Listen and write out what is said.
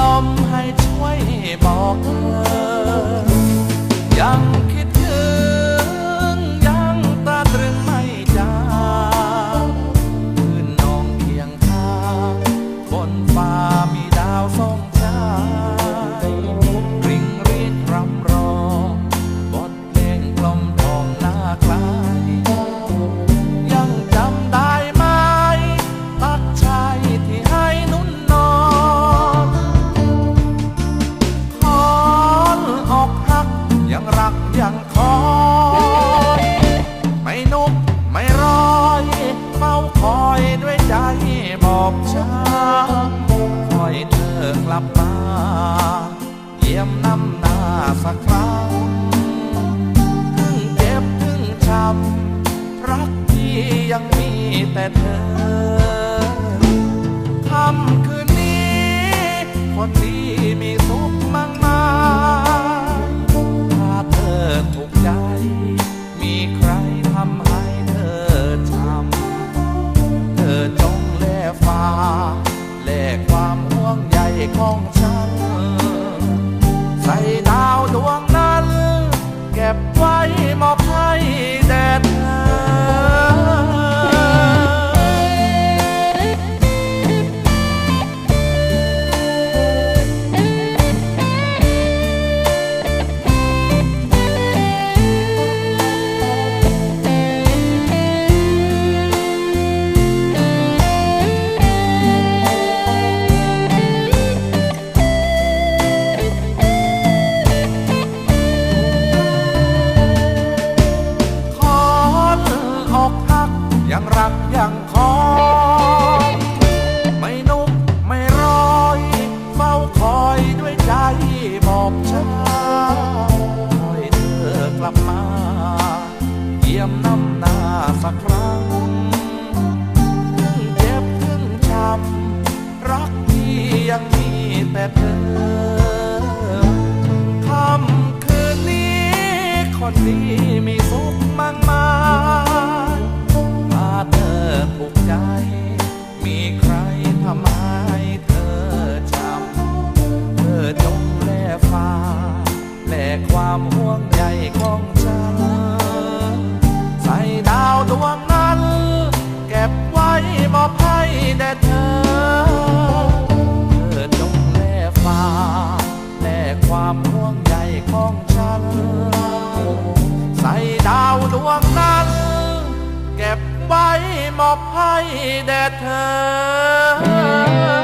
ลมให้ช่วยบอกเธอับมาเยี่ยมน้ำหน้าสักครั้งถึงเจ็บถึงช้ำรักที่ยังมีแต่เธอ บไว้มอบให้ ยมน้ำหน้าสักครั้งถึงเจ็บถึงช้ำรักที่ยังมีแต่เธอค่ำคืนนี้คนนี้มีสุขมากมายถ้าเธอผูกใจ มีใครทำไม้เธอจำเธอจงแล่ฟ้าแล่ความห่วงใยของเธอ ของฉัน ใส่ดาวดวงนั้น เก็บไว้มอบให้แด่เธอ